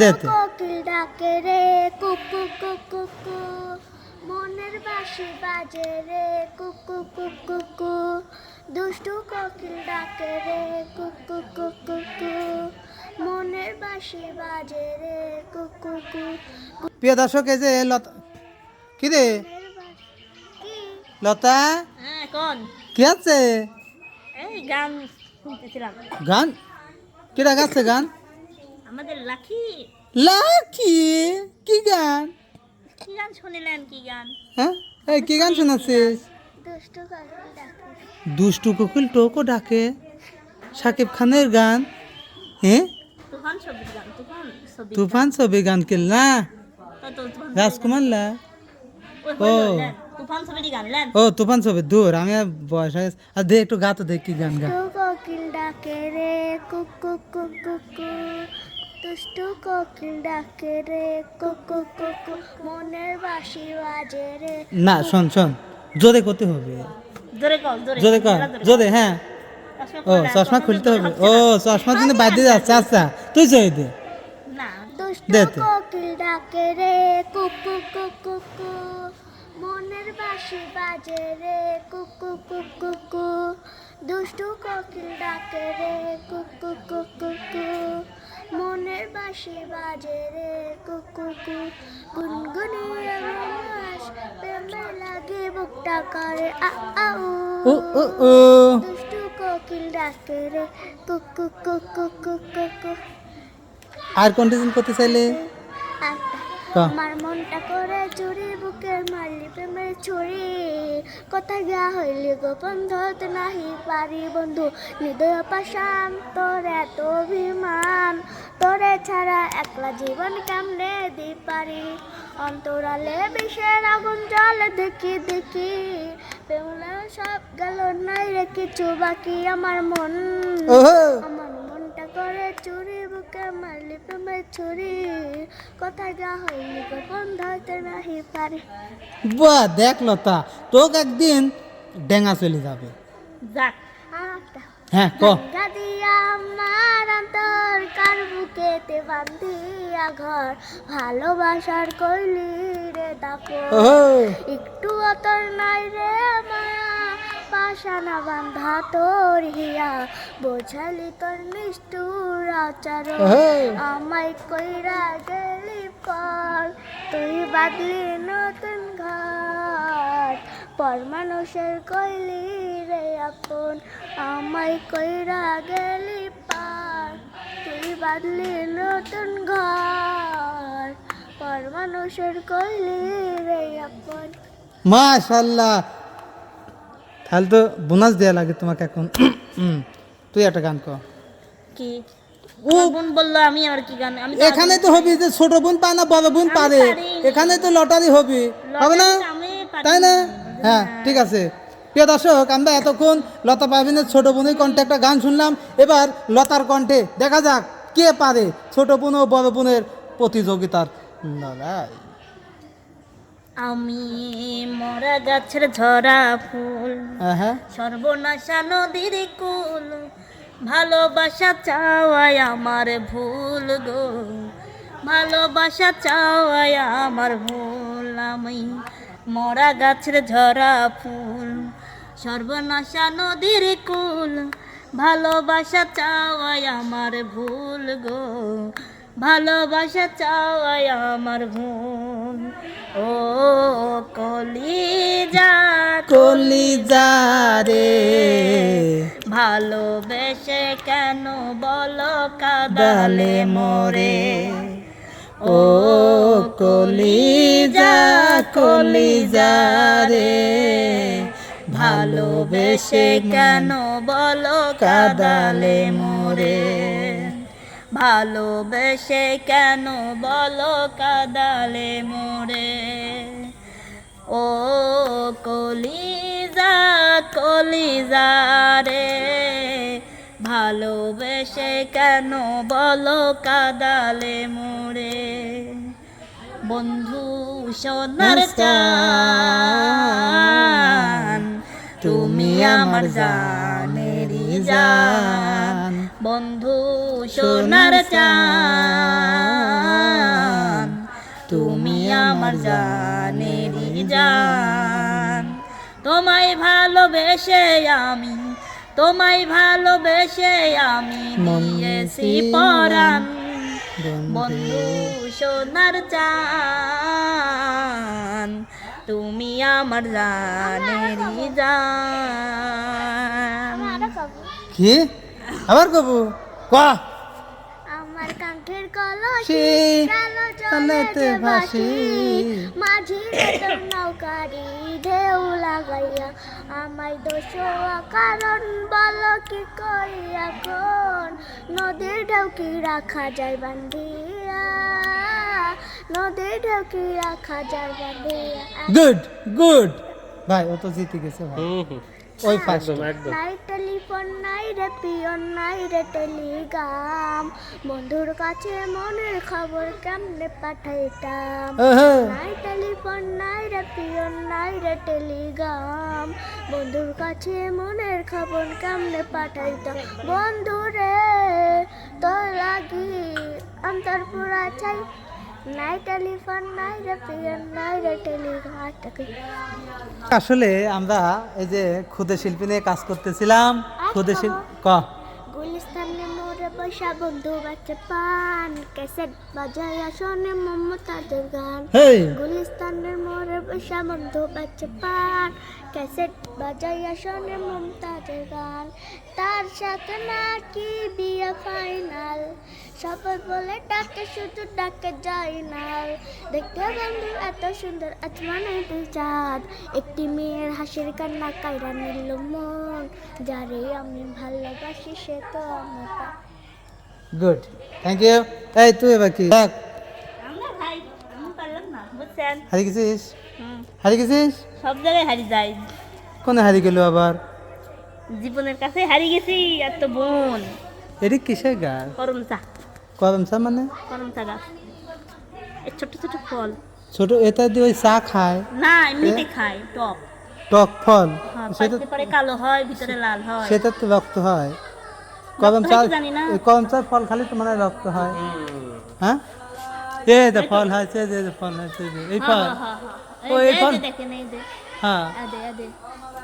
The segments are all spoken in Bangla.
দেতে। ডাকে রে কুকু কুকু কু মনের বাঁশি বাজে রে কুকু কুকু কু দুষ্টু কোকিল ডাকে রে কুকু কুকু কু মনের বাঁশি বাজে রে কুকু কু প্রিয় দর্শক এই যে লতা কি রে লতা হ্যাঁ কোন কি আছে এই গান শুনতেছিলাম গান কিরা গাচ্ছে গান আমাদের লাখি লাকি? কি গান? কি গান শুনিলেন কি গান? হ্যাঁ? এই কি গান শোনাচ্ছিস দুষ্টু কোকিল ডাকে। রে দুষ্টু কুকুল টোকো ডাকে। সাকিব খানের গান। হ্যাঁ তুফান ছবির গান তুফান ছবি গান কিল রাজকুমার লা। ও। ও তুফান ছবি দূর আমি বয়স হয়ে আর দে একটু গা তো দেখ কি গান গা। কোকিল ডাকে রে কুকু কুকু কু দুষ্টু কোকিল ডাকে রে কুকু কুকু মনের বাঁশি বাজে রে না শোন শোন জোরে করতে হবে জোরে কল জোরে জোরে কর জোরে। হ্যাঁ ও চশমা খুলতে হবে ও চশমা জন্য বাদ দিয়ে যাচ্ছে আচ্ছা তুই জয় দে না দুষ্টু দে। কোকিল ডাকে রে কুকু কুকু কু মনের বাঁশি বাজে রে কুকু কুকু কু দুষ্টু কোকিল ডাকে রে কুকু কুকু কু বাঁশি বাজে রে কুকু গুনগুনিয়ে রস প্রেমে লাগে বুকটা করে। আ আ ও ও ও দুষ্টু কোকিল ডাকে রে কুকু কুকু কুকু আর কন্টিনিউ করতে চাইলে? ক। আমার মনটা করে চুরি বুকের মারলি প্রেমের ছুরি। কথা গা হইলি গোপন ধরতে নাহি পারি বন্ধু। হৃদয় পাশান তোর এত অভিমান। তোরে ছাড়া একলা জীবন কেমনে দি পারি? অন্তরালে বিষের আগুন জলে দেখি দেখি। প্রেমলা সব গেল নাই রে কিছু বাকি আমার মন। আমার করে চুরি বুকে মারলি প্রেমের ছুরি কোথায় যা হইনি গোপন ধরতে নাহি পারি। বাহ দেখ লতা তোকে একদিন ডেঙ্গা চলে যাবে। যাক। আর একটা হ্যাঁ ক। দিয়া আমার অন্তর কার বুকেতে বান্ধিয়া ঘর? ভালোবাসার কইলি রে ও একটু অতর নাই রে মায়া পাশানা বান্ধা তোর হিয়া। বোঝালি তোর নিষ্ঠুর আচার ওহো। আমায় কইরা গেলি পর। তুই বাদলি নতুন ঘর পর মানুষের কইলি রে আপন। আমায় কইরা গেলি পার। তুই বাদলি নতুন ঘর পর মানুষের কইলি রে আপন। মাশাল্লাহ। তাহলে তো বোনাস দেওয়া লাগে তোমাকে এখন হুম, তুই একটা গান কর কি ও বোন বলল আমি আর কি গান আমি তো এখানে তো হবে যে ছোট বোন পায় না বড় বোন পারে। এখানে তো লটারি হবে হবে না তাই না? হ্যাঁ ঠিক আছে। প্রিয় দর্শক আমরা এতক্ষণ লতা পারভিনের ছোট বোনের কণ্ঠে একটা গান শুনলাম। এবার লতার কণ্ঠে দেখা যাক কে পারে ছোট বোন ও বড় বোনের প্রতিযোগিতার লড়াই। আমি মরা গাছের ঝরা ফুল। সর্বনাশা নদীর কুল। ভালোবাসা চাওয়াই আমার ভুল গো। ভালোবাসা চাওয়াই আমার ভুল। আমি মরা গাছের ঝরা ফুল। সর্বনাশা নদীর কুল। ভালোবাসা চাওয়াই আমার ভুল গো। ভালোবাসা চাওয়াই আমার ভুল ও কলিজা কলিজা রে। ভালোবেসে কেন বলো কাদালে মরে? ও কলিজা কলিজা রে। ভালোবেসে কেন বলো কাদালে মরে? ভালোবেসে কেন বলো কাদালে মরে? ও কলিজা কলিজা রে ভালোবেসে কেন বলো কাদালে মোরে? বন্ধু সোনার চান তুমি আমার জানেরই জান। বন্ধু সোনার চান তুমি আমার জান। তোমায় ভালোবেসে আমি তোমায় ভালোবেসে আমি দিয়েছি পরাণ। বন্ধু। সোনার জান তুমি আমার জান। কব? কি? আবার কবু কা? আমার কাঙ্ক্ষের কলসি সে কালো কালোতে জলেতে ভাসি। ভাসি। মাঝি নতুন নৌকারি ঢেউ লাগাইয়া আমায় দোষ কারণ বলো কি করি এখন? নদীর ঢেউ কি রাখা যায় বান্ধিয়া। নদীর ঢেউ কি রাখা যায় বান্ধিয়া। গুড গুড ভাই ও তো জিতে গেছে ভাই। ওই নাই টেলিফোন নাই রে পিয়ন নাই রে টেলিগ্রাম। বন্ধুর কাছে মনের খবর কেমনে পাঠাইতাম? নাই টেলিফোন নাই রে পিয়ন নাই রে টেলিগ্রাম। বন্ধুর কাছে মনের খবর কেমনে পাঠাইতাম? বন্ধু রে তোর লাগি অন্তর পুরা চাই। আসলে আমরা এই যে ক্ষুদে শিল্পী নিয়ে কাজ করতেছিলাম। ক্ষুদে শিল্পী ক? গুলিস্তানে বসা বন্ধু বাচ্চা পান। ক্যাসেট বাজায় শোনে মমতাজের গান গুলিস্তানের মোরে বসা বন্ধু বাচ্চা পান। ক্যাসেট বাজাইয়া শোনে মমতাজের গান তার সাথে নাকি বিয়ে ফাইনাল সবাই বলে ডাকে শুধু ডাকে যাই না দেখতে বন্ধু এত সুন্দর আজমানে দুই চাঁদ। একটি মেয়ের হাসির কান্না কাইরা নিল মন। যারে আমি ভালোবাসি সে তো আমার গুড থ্যাংক ইউ এই তুই এবার কি দেখ হারিয়ে গেছিস হারিয়ে গেছিস সব জায়গায় হারিয়ে যাই কোনে হারিয়ে গেল আবার জীবনের কাছে হারিয়ে গেছি আর তো বোন এটি কিসের গাছ করম চা কদম চা মানে করম চা গাছ এই ছোট ছোট ফল ছোট এটা দিয়ে ওই চা খায় না এমনিতে খাই টক টক ফল সেটা পরে কালো হয় ভিতরে লাল হয় সেটা তো রক্ত হয় কদম চা হয় কি জানি না। এই কদম চা ফল খালি তো মানে রক্ত হয়। হ্যাঁ? এ যে ফল হয়েছে যে ফল হয়েছে যে এই ফল। হ্যাঁ, হ্যাঁ, হ্যাঁ। ও, এই ফল? হ্যাঁ। দে, দে।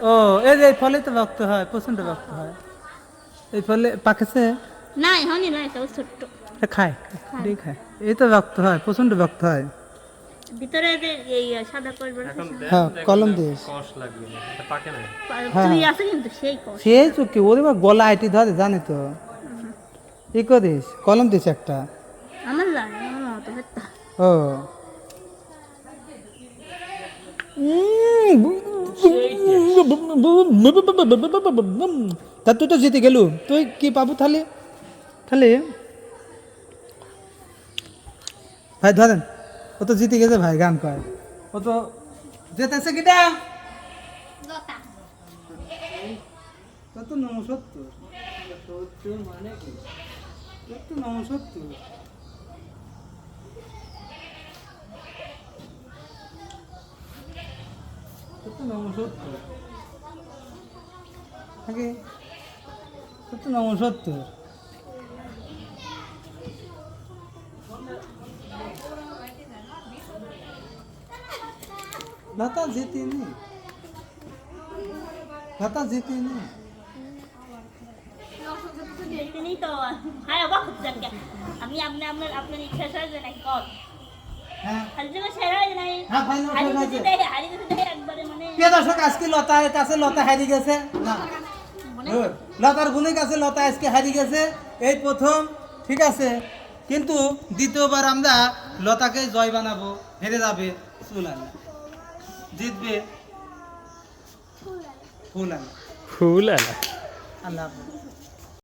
ও এই যে ফলে তো রক্ত হয় প্রচণ্ড রক্ত হয়। এই ফলে পাকেছে? না হয়নি না এটা ছোট্ট। খায় খায়। এই তো রক্ত হয় প্রচণ্ড রক্ত হয়। ভিতরে এই সাদা করবে হ্যাঁ কলম দিয়ে হ্যাঁ। তুই আছে কিন্তু সেই কষ চুকি ওরে বা গলা আইটি ধরে জানে তো। ই করিস কলম দিস একটা। আমার লাগে আমার অত ও। তা তুই তো জিতে গেলু। তুই কি পাবো তাহলে? তাহলে? ভাই ধরেন। ও তো জিতে গেছে ভাই গান কয়। ও তো যেতেছে কিটা? কত নমসত্তর সত্তর। মানে কি কত নমসত্তর কত নমসত্তর আগে। কত নমসত্তর লতা জিতিনি লতা জিতিনি তিনি তো হ্যাঁ অবাক হচ্ছে আজকে। আমি আপনি আপনার আপনার ইচ্ছা হয়ে যায় নাকি কল হ্যাঁ হারিয়ে যাবে সেরা হয়ে যায় নাই হ্যাঁ, final হয়ে। গেছে। গেছে। গেছে কাছে লতা হারিয়ে গেছে। না। মনে Good. লতার বোনের কাছে লতা আজকে হারিয়ে গেছে। এই প্রথম, ঠিক আছে। কিন্তু দ্বিতীয়বার আমরা লতাকে জয় বানাবো, হেরে যাবে জিতবে ফুল আনা ফুল আলা আল্লাহ হাফেজ।